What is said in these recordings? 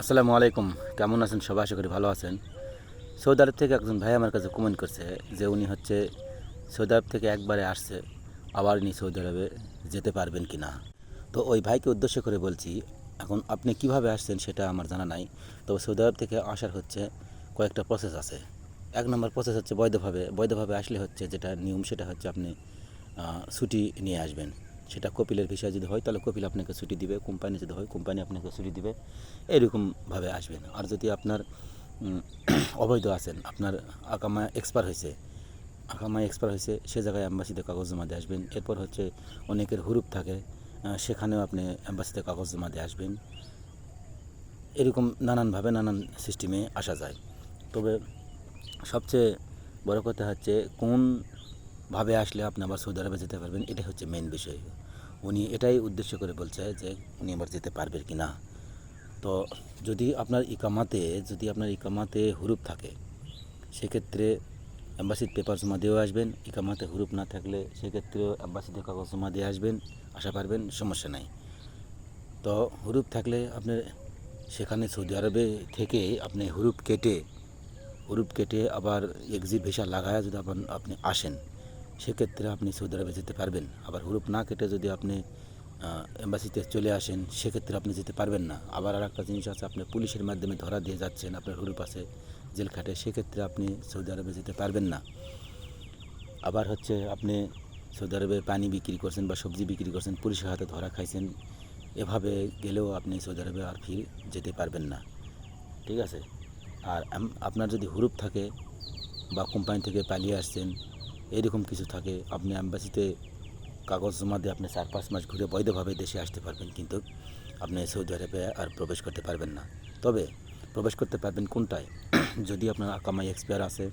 আসসালামু আলাইকুম। কেমন আছেন সবাই? আশা করি ভালো আছেন। সৌদি আরব থেকে একজন ভাই আমার কাছে কমেন্ট করছে যে উনি হচ্ছে সৌদি আরব থেকে একবারে আসছে, আবার উনি সৌদি আরবে যেতে পারবেন কি না তো ওই ভাইকে উদ্দেশ্য করে বলছি, এখন আপনি কীভাবে আসছেন সেটা আমার জানা নাই। তবে সৌদি আরব থেকে আসার হচ্ছে কয়েকটা প্রসেস আছে। এক নম্বর প্রসেস হচ্ছে বৈধভাবে। বৈধভাবে আসলে হচ্ছে যেটা নিয়ম সেটা হচ্ছে আপনি ছুটি নিয়ে আসবেন। সেটা কপিলের ভিসা যদি হয়, তাহলে কপিল আপনাকে ছুটি দিবে, কোম্পানি যদি হয়, কোম্পানি আপনাকে ছুটি দিবে, এরকমভাবে আসবেন। আর যদি আপনার অবৈধ আছেন, আপনার আকামা এক্সপায়ার হয়েছে, আকামা এক্সপায়ার হয়েছে, সে জায়গায় অ্যাম্বাসিতে কাগজ জমা দিয়ে আসবেন। এরপর হচ্ছে অনেকের হুরুপ থাকে সেখানেও আপনি অ্যাম্বাসিতে কাগজ জমা দিয়ে আসবেন। এরকম নানানভাবে নানান সিস্টেমে আসা যায়। তবে সবচেয়ে বড় কথা হচ্ছে কোনভাবে আসলে আপনি আবার সৌদি আরবে যেতে পারবেন, এটাই হচ্ছে মেন বিষয়। উনি এটাই উদ্দেশ্য করে বলছে যে, উনি আবার যেতে পারবেন কি না? তো যদি আপনার ইকামাতে, যদি আপনার ইকামাতে হুরুপ থাকে, সেক্ষেত্রে অ্যাম্বাসির পেপার জমা দিয়েও আসবেন। ইকামাতে হুরুপ না থাকলে সেক্ষেত্রেও অ্যাম্বাসিতে কাগজ জমা দিয়ে আসবেন আসা পারবেন সমস্যা নাই। তো হুরুপ থাকলে আপনার সেখানে সৌদি আরবে থেকে আপনি হুরুপ কেটে হুরুপ কেটে আবার এক্সিট ভিসা লাগায় যদি আপনি আসেন সেক্ষেত্রে আপনি সৌদি আরবে যেতে পারবেন। আবার হুরুপ না কেটে যদি আপনি এম্বাসিতে চলে আসেন, সেক্ষেত্রে আপনি যেতে পারবেন না। আবার আর একটা জিনিস আছে, আপনি পুলিশের মাধ্যমে ধরা দিয়ে যাচ্ছেন, আপনার হুরুপ আছে, জেল খাটে, সেক্ষেত্রে আপনি সৌদি আরবে যেতে পারবেন না। আবার হচ্ছে, আপনি সৌদি আরবে পানি বিক্রি করছেন বা সবজি বিক্রি করছেন, পুলিশের হাতে ধরা খাইছেন, এভাবে গেলেও আপনি সৌদি আরবে আর ফির যেতে পারবেন না। ঠিক আছে? আর আপনার যদি হুরুপ থাকে বা কোম্পানি থেকে পালিয়ে আসছেন এরকম কিছু থাকে, আপনি অ্যাম্বাসিতে কাগজ জমা দিয়ে আপনি চার পাঁচ মাস ঘুরে বৈধভাবে দেশে আসতে পারবেন, কিন্তু আপনি সৌদি আরবে আর প্রবেশ করতে পারবেন না। তবে প্রবেশ করতে পারবেন কোনটায়? যদি আপনার আকামাই এক্সপায়ার আছে,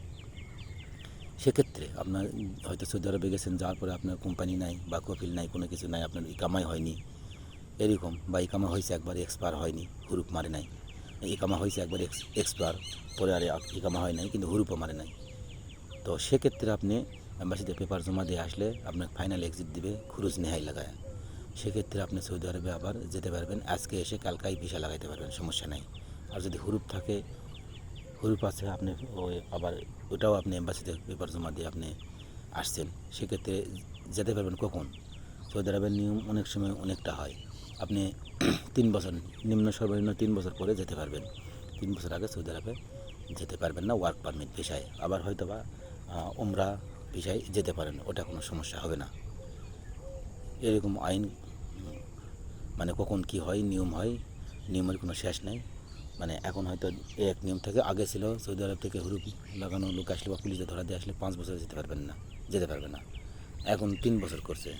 সেক্ষেত্রে আপনার হয়তো সৌদি আরবে গেছেন, যাওয়ার পরে আপনার কোম্পানি নাই বা কপিল নাই, কোনো কিছু নাই, আপনার ইকামাই হয়নি। এরকম বা ইকামা হয়েছে একবার এক্সপায়ার হয়নি, হুরুপ মারে নাই। ইকামা হয়েছে একবার এক্স এক্সপায়ার পরে আর ইকামা হয় নাই, কিন্তু হুরুপও মারে নাই। তো সেক্ষেত্রে আপনি অ্যাম্বাসিতে পেপার জমা দিয়ে আসলে আপনাকে ফাইনাল এক্সিট দিবে, খুরুজ নেহাই লাগায়। সেক্ষেত্রে আপনি সৌদি আরবে আবার যেতে পারবেন। আজকে এসে কালকাই ভিসা লাগাইতে পারবেন, সমস্যা নাই। আর যদি হুরুপ থাকে, হুরুপ আছে, আপনি ওই আবার ওটাও আপনি এম্বাসিতে পেপার জমা দিয়ে আপনি আসছেন। সেক্ষেত্রে যেতে পারবেন কখন? সৌদি আরবের নিয়ম অনেক সময় অনেকটা হয়। আপনি তিন বছর, নিম্ন সর্বনিম্ন তিন বছর পরে যেতে পারবেন। তিন বছর আগে সৌদি আরবে যেতে পারবেন না ওয়ার্ক পারমিট ভিসায়। আবার হয়তো বা ওমরা ভিসায় যেতে পারেন, ওটা কোনো সমস্যা হবে না। এরকম আইন মানে কখন কি হয়, নিয়ম হয়, নিয়মের কোনো শেষ নেই। মানে এখন হয়তো এক নিয়ম থেকে আগে ছিল, সৌদি আরব থেকে হুরুপ লাগানো লোক আসলে বা পুলিশে ধরা দিয়ে আসলে পাঁচ বছর যেতে পারবেন না, যেতে পারবে না। এখন তিন বছর করছে,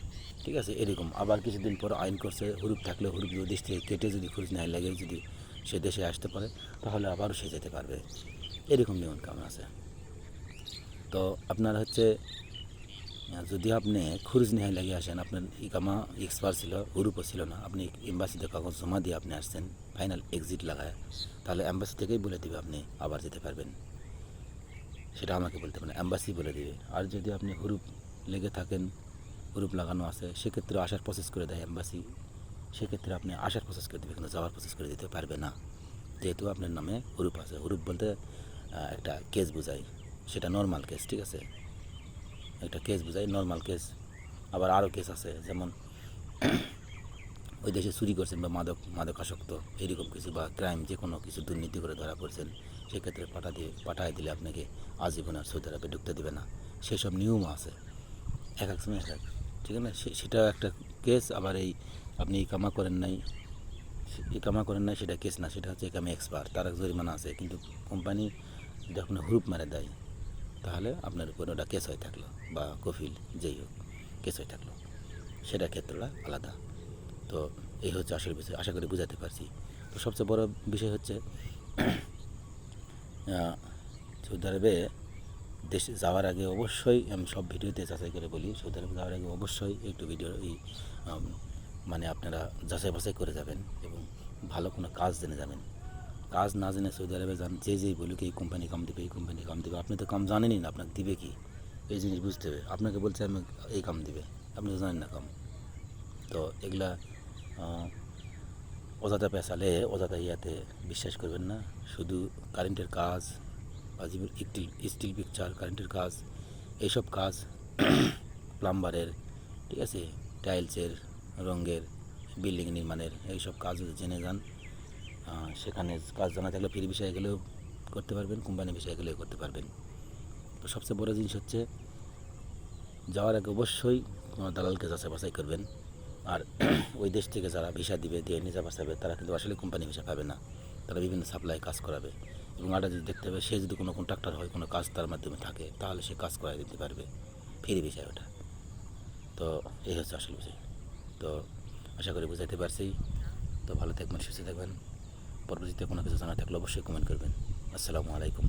ঠিক আছে? এরকম। আবার কিছুদিন পর আইন করছে, হুরুপ থাকলে হুরুপ যদি দেশ থেকে কেটে যদি খরচ না লাগে যদি সে দেশে আসতে পারে, তাহলে আবারও সে যেতে পারবে। এরকম নিয়ম কামন আছে। তো আপনার হচ্ছে যদি আপনি খুরুজ নেহাই লাগিয়ে আসেন, আপনার ইকামা এক্সপায়ার ছিল হুরুপও ছিল না, আপনি এম্বাসিতে কাগজ জমা দিয়ে আপনি আসছেন ফাইনাল এক্সিট লাগায়, তাহলে অ্যাম্বাসি থেকেই বলে দিবে আপনি আবার যেতে পারবেন। সেটা আমাকে বলতে পারেন অ্যাম্বাসি বলে দিবে। আর যদি আপনি হুরুপ লেগে থাকেন হুরুপ লাগানো আছে, সেক্ষেত্রে আসার প্রসেস করে দেয় অ্যাম্বাসি সেক্ষেত্রে আপনি আসার প্রসেস করে দেবে কিন্তু যাওয়ার প্রসেস করে দিতে পারবে না। যেহেতু আপনার নামে হুরুপ আছে হুরুপ বলতে একটা কেস বোঝায়। সেটা নর্মাল কেস ঠিক আছে? একটা কেস বোঝায় নর্মাল কেস আবার আরও কেস আছে, যেমন ওই দেশে চুরি করছেন বা মাদক, মাদকাসক্ত, এরকম কিছু বা ক্রাইম যে কোনো কিছু দুর্নীতি করে ধরা পড়ছেন, সেক্ষেত্রে পাঠা দিয়ে, পাঠায় দিলে আপনাকে আজীবন আর সৌদি আরবে ঢুকতে দেবে না। সেসব নিয়মও আছে। এক এক সময় এক ঠিক আছে? সে- সেটাও একটা কেস আবার এই আপনি কামা করেন নাই কামা করেন নাই, সেটা কেস না, সেটা হচ্ছে কামে এক্সপার্ট তার এক জরিমানা আছে। কিন্তু কোম্পানি যখন হুরুপ মারে দেয় তাহলে আপনার উপর ওটা কেস হয়ে থাকল বা কফিল যেই হোক কেস হয়ে থাকল। সেটা ক্ষেত্রটা আলাদা। তো এই হচ্ছে আসল বিষয়, আশা করি বুঝাতে পারছি। তো সবচেয়ে বড় বিষয় হচ্ছে সৌদি আরবে দেশে যাওয়ার আগে অবশ্যই আমি সব ভিডিওতে যাচাই করে বলি, সৌদি আরবে যাওয়ার আগে অবশ্যই একটু ভিডিও এই মানে আপনারা যাচাই বাছাই করে যাবেন এবং ভালো কোনো কাজ জেনে যাবেন। কাজ না জেনে সৌদি আরবে যান যে যেই বলুক এই কোম্পানি কাম দেবে এই কোম্পানি কাম দেবে আপনি তো কাম জানেনই না আপনাকে দিবে কি এই জিনিস বুঝতে হবে আপনাকে বলছে আমি এই কাম দিবে আপনি তো জানেন না কাম তো এগুলা অযথা পেঁচালে অযথা ইয়াতে বিশ্বাস করবেন না শুধু কারেন্টের কাজ বা স্টিল স্টিল পিকচার কারেন্টের কাজ এইসব কাজ প্লাম্বারের ঠিক আছে টাইলসের রঙের বিল্ডিং নির্মাণের এইসব কাজ জেনে যান সেখানে কাজ জানা থাকলে ফ্রি বিষয়ে গেলেও করতে পারবেন, কোম্পানি বিষয়ে গেলেও করতে পারবেন। তো সবচেয়ে বড় জিনিস হচ্ছে, যাওয়ার আগে অবশ্যই কোনো দালালকে যাচাই বাছাই করবেন। আর ওই দেশ থেকে যারা ভিসা দিবে, দিয়ে নিজে বাঁচাবে তারা কিন্তু আসলে কোম্পানি ভিসা পাবে না। তারা বিভিন্ন সাপ্লাই কাজ করাবে। এবং আটা যদি দেখতে হবে, সে যদি কোনো কন্ট্রাক্টর হয়, কোনো কাজ তার মাধ্যমে থাকে, তাহলে সে কাজ করাই দিতে পারবে। ফ্রি বিষয় ওটা। তো এই হচ্ছে আসল বিষয়। তো আশা করি বুঝাইতে পারছি। তো ভালো থাকবেন, সুস্থ থাকবেন। পরবর্তীতে কোনো কিছু জানা থাকলে অবশ্যই কমেন্ট করবেন। আসসালামু আলাইকুম।